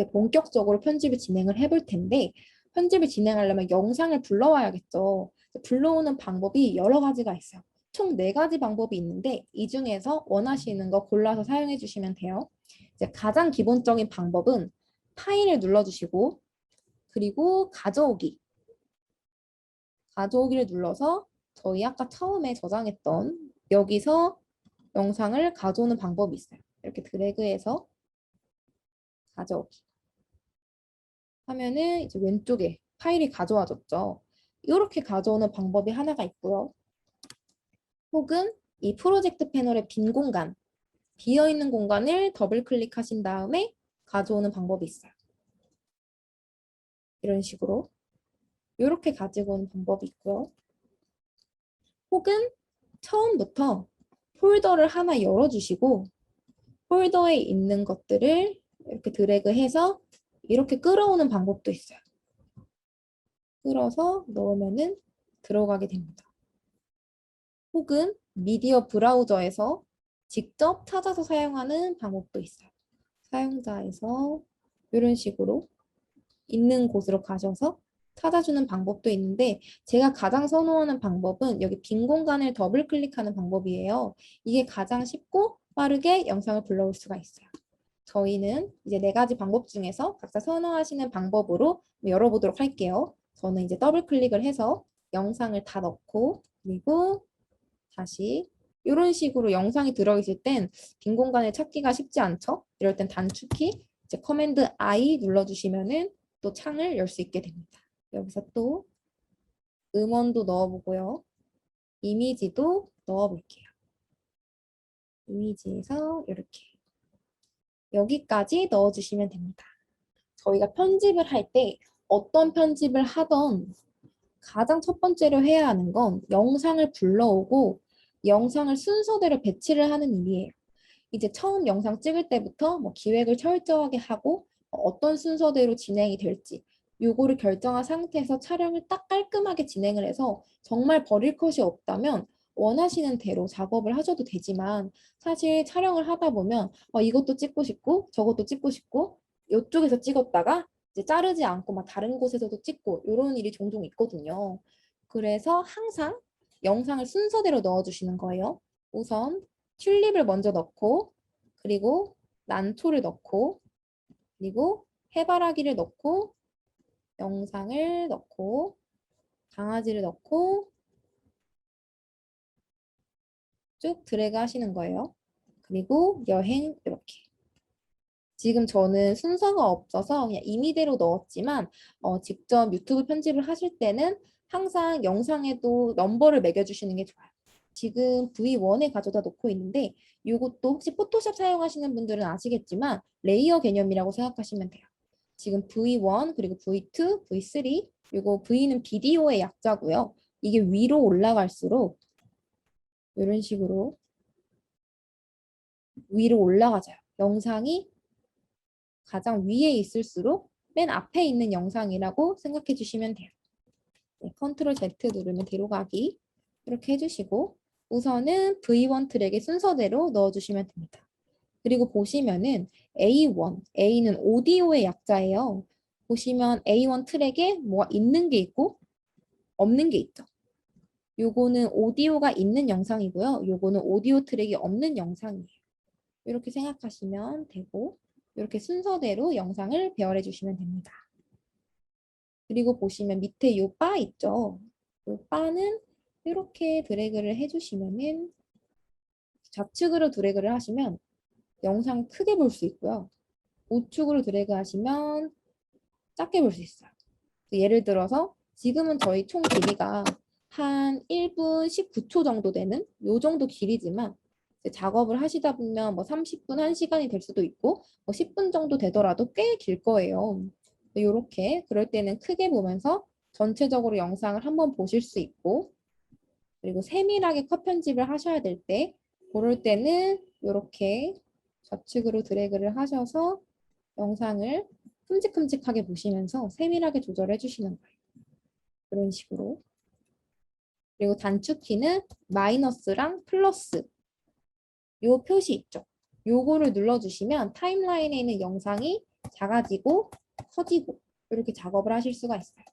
이제 본격적으로 편집을 진행을 해볼 텐데 편집을 진행하려면 영상을 불러와야겠죠. 불러오는 방법이 여러 가지가 있어요. 총 네 가지 방법이 있는데 이 중에서 원하시는 거 골라서 사용해 주시면 돼요. 이제 가장 기본적인 방법은 파일을 눌러주시고 그리고 가져오기 가져오기를 눌러서 저희 아까 처음에 저장했던 여기서 영상을 가져오는 방법이 있어요. 이렇게 드래그해서 가져오기 하면은 이제 왼쪽에 파일이 가져와졌죠. 이렇게 가져오는 방법이 하나가 있고요. 혹은 이 프로젝트 패널의 빈 공간, 비어있는 공간을 더블 클릭하신 다음에 가져오는 방법이 있어요. 이런 식으로 이렇게 가지고 오는 방법이 있고요. 혹은 처음부터 폴더를 하나 열어주시고 폴더에 있는 것들을 이렇게 드래그해서 이렇게 끌어오는 방법도 있어요. 끌어서 넣으면은 들어가게 됩니다. 혹은 미디어 브라우저에서 직접 찾아서 사용하는 방법도 있어요. 사용자에서 이런 식으로 있는 곳으로 가셔서 찾아주는 방법도 있는데 제가 가장 선호하는 방법은 여기 빈 공간을 더블 클릭하는 방법이에요. 이게 가장 쉽고 빠르게 영상을 불러올 수가 있어요. 저희는 이제 네 가지 방법 중에서 각자 선호하시는 방법으로 열어보도록 할게요. 저는 이제 더블 클릭을 해서 영상을 다 넣고 그리고 다시 이런 식으로 영상이 들어있을 땐 빈 공간을 찾기가 쉽지 않죠? 이럴 땐 단축키 이제 커맨드 I 눌러주시면은 또 창을 열 수 있게 됩니다. 여기서 또 음원도 넣어보고요. 이미지도 넣어볼게요. 이미지에서 이렇게 여기까지 넣어주시면 됩니다. 저희가 편집을 할 때 어떤 편집을 하던 가장 첫 번째로 해야 하는 건 영상을 불러오고 영상을 순서대로 배치를 하는 일이에요. 이제 처음 영상 찍을 때부터 뭐 기획을 철저하게 하고 어떤 순서대로 진행이 될지 요거를 결정한 상태에서 촬영을 딱 깔끔하게 진행을 해서 정말 버릴 것이 없다면 원하시는 대로 작업을 하셔도 되지만 사실 촬영을 하다 보면 어, 이것도 찍고 싶고 저것도 찍고 싶고 이쪽에서 찍었다가 이제 자르지 않고 막 다른 곳에서도 찍고 이런 일이 종종 있거든요. 그래서 항상 영상을 순서대로 넣어주시는 거예요. 우선 튤립을 먼저 넣고 그리고 난초를 넣고 그리고 해바라기를 넣고 영상을 넣고 강아지를 넣고 쭉 드래그 하시는 거예요. 그리고 여행 이렇게. 지금 저는 순서가 없어서 그냥 임의대로 넣었지만 어, 직접 유튜브 편집을 하실 때는 항상 영상에도 넘버를 매겨주시는 게 좋아요. 지금 V1에 가져다 놓고 있는데 이것도 혹시 포토샵 사용하시는 분들은 아시겠지만 레이어 개념이라고 생각하시면 돼요. 지금 V1 그리고 V2, V3 이거 V는 비디오의 약자고요. 이게 위로 올라갈수록 이런 식으로 위로 올라가져요. 영상이 가장 위에 있을수록 맨 앞에 있는 영상이라고 생각해 주시면 돼요. 네, 컨트롤 Z 누르면 뒤로 가기 이렇게 해주시고 우선은 V1 트랙의 순서대로 넣어주시면 됩니다. 그리고 보시면은 A1, A는 오디오의 약자예요. 보시면 A1 트랙에 뭐가 있는 게 있고 없는 게 있죠. 요거는 오디오가 있는 영상이고요. 요거는 오디오 트랙이 없는 영상이에요. 이렇게 생각하시면 되고 이렇게 순서대로 영상을 배열해 주시면 됩니다. 그리고 보시면 밑에 요 바 있죠. 요 바는 이렇게 드래그를 해주시면은 좌측으로 드래그를 하시면 영상 크게 볼 수 있고요. 우측으로 드래그 하시면 작게 볼 수 있어요. 예를 들어서 지금은 저희 총 길이가 한 1분 19초 정도 되는 요 정도 길이지만 작업을 하시다 보면 뭐 30분, 1시간이 될 수도 있고 뭐 10분 정도 되더라도 꽤 길 거예요. 이렇게 그럴 때는 크게 보면서 전체적으로 영상을 한번 보실 수 있고 그리고 세밀하게 컷 편집을 하셔야 될 때 그럴 때는 이렇게 좌측으로 드래그를 하셔서 영상을 큼직큼직하게 보시면서 세밀하게 조절해 주시는 거예요. 이런 식으로. 그리고 단축키는 마이너스랑 플러스 요 표시 있죠. 요거를 눌러주시면 타임라인에 있는 영상이 작아지고 커지고 이렇게 작업을 하실 수가 있어요.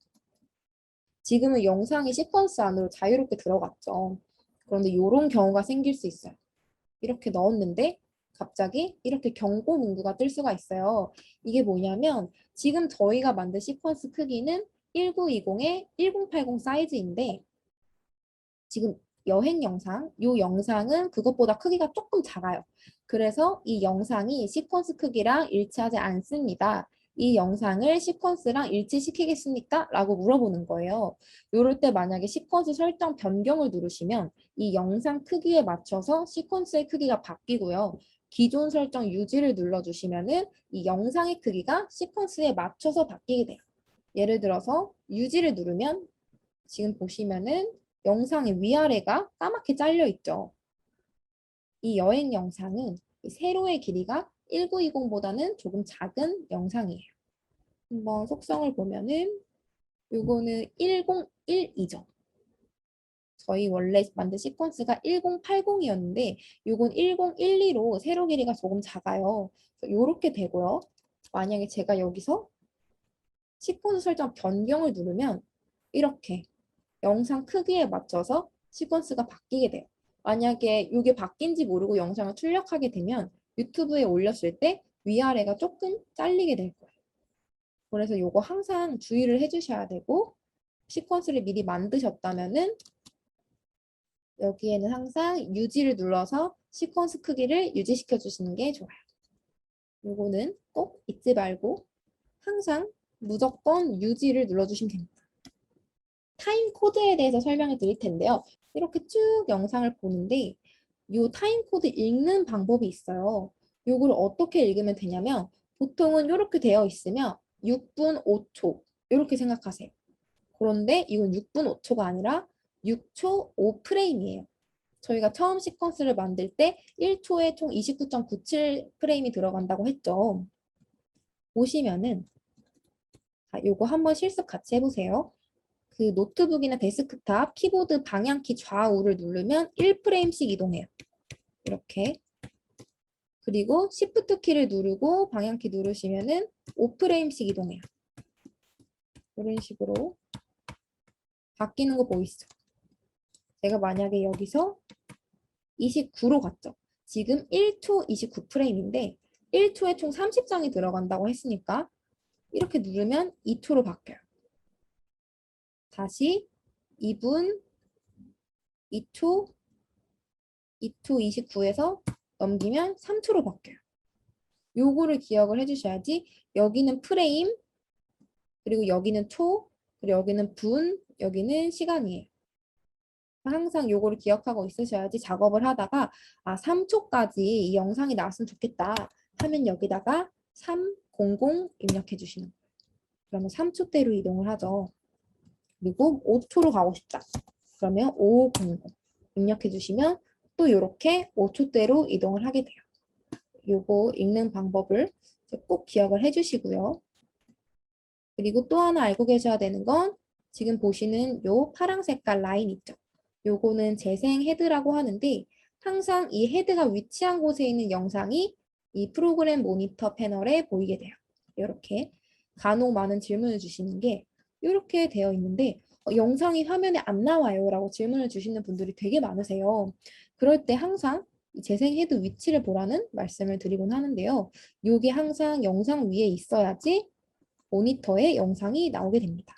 지금은 영상이 시퀀스 안으로 자유롭게 들어갔죠. 그런데 이런 경우가 생길 수 있어요. 이렇게 넣었는데 갑자기 이렇게 경고 문구가 뜰 수가 있어요. 이게 뭐냐면 지금 저희가 만든 시퀀스 크기는 1920에 1080 사이즈인데 지금 여행 영상, 이 영상은 그것보다 크기가 조금 작아요. 그래서 이 영상이 시퀀스 크기랑 일치하지 않습니다. 이 영상을 시퀀스랑 일치시키겠습니까? 라고 물어보는 거예요. 이럴 때 만약에 시퀀스 설정 변경을 누르시면 이 영상 크기에 맞춰서 시퀀스의 크기가 바뀌고요. 기존 설정 유지를 눌러주시면 은 이 영상의 크기가 시퀀스에 맞춰서 바뀌게 돼요. 예를 들어서 유지를 누르면 지금 보시면은 영상의 위아래가 까맣게 잘려 있죠. 이 여행 영상은 이 세로의 길이가 1920보다는 조금 작은 영상이에요. 한번 속성을 보면은 요거는 1012죠. 저희 원래 만든 시퀀스가 1080이었는데 요건 1012로 세로 길이가 조금 작아요. 요렇게 되고요. 만약에 제가 여기서 시퀀스 설정 변경을 누르면 이렇게 영상 크기에 맞춰서 시퀀스가 바뀌게 돼요. 만약에 이게 바뀐지 모르고 영상을 출력하게 되면 유튜브에 올렸을 때 위아래가 조금 잘리게 될 거예요. 그래서 이거 항상 주의를 해주셔야 되고 시퀀스를 미리 만드셨다면 은 여기에는 항상 유지를 눌러서 시퀀스 크기를 유지시켜 주시는 게 좋아요. 요거는 꼭 잊지 말고 항상 무조건 유지를 눌러주시면 됩니다. 타임 코드에 대해서 설명을 드릴 텐데요. 이렇게 쭉 영상을 보는데 이 타임 코드 읽는 방법이 있어요. 이걸 어떻게 읽으면 되냐면 보통은 이렇게 되어 있으면 6분 5초 이렇게 생각하세요. 그런데 이건 6분 5초가 아니라 6초 5프레임이에요. 저희가 처음 시퀀스를 만들 때 1초에 총 29.97 프레임이 들어간다고 했죠. 보시면은 자, 요거 한번 실습 같이 해보세요. 그 노트북이나 데스크탑 키보드 방향키 좌우를 누르면 1프레임씩 이동해요. 이렇게. 그리고 Shift 키를 누르고 방향키 누르시면은 5프레임씩 이동해요. 이런 식으로 바뀌는 거 보이시죠? 제가 만약에 여기서 29로 갔죠. 지금 1초 29프레임인데 1초에 총 30장이 들어간다고 했으니까 이렇게 누르면 2초로 바뀌어요. 다시 2분 2초 2초 29에서 넘기면 3초로 바뀌어요. 요거를 기억을 해주셔야지 여기는 프레임 그리고 여기는 초 그리고 여기는 분 여기는 시간이에요. 항상 요거를 기억하고 있으셔야지 작업을 하다가 아 3초까지 이 영상이 나왔으면 좋겠다 하면 여기다가 300 입력해 주시는 거예요. 그러면 3초대로 이동을 하죠. 그리고 5초로 가고 싶다. 그러면 500 입력해 주시면 또 이렇게 5초대로 이동을 하게 돼요. 요거 읽는 방법을 꼭 기억을 해 주시고요. 그리고 또 하나 알고 계셔야 되는 건 지금 보시는 요 파랑 색깔 라인 있죠. 요거는 재생 헤드라고 하는데 항상 이 헤드가 위치한 곳에 있는 영상이 이 프로그램 모니터 패널에 보이게 돼요. 이렇게 간혹 많은 질문을 주시는 게 이렇게 되어 있는데 어, 영상이 화면에 안 나와요 라고 질문을 주시는 분들이 되게 많으세요. 그럴 때 항상 이 재생 헤드 위치를 보라는 말씀을 드리곤 하는데요. 이게 항상 영상 위에 있어야지 모니터에 영상이 나오게 됩니다.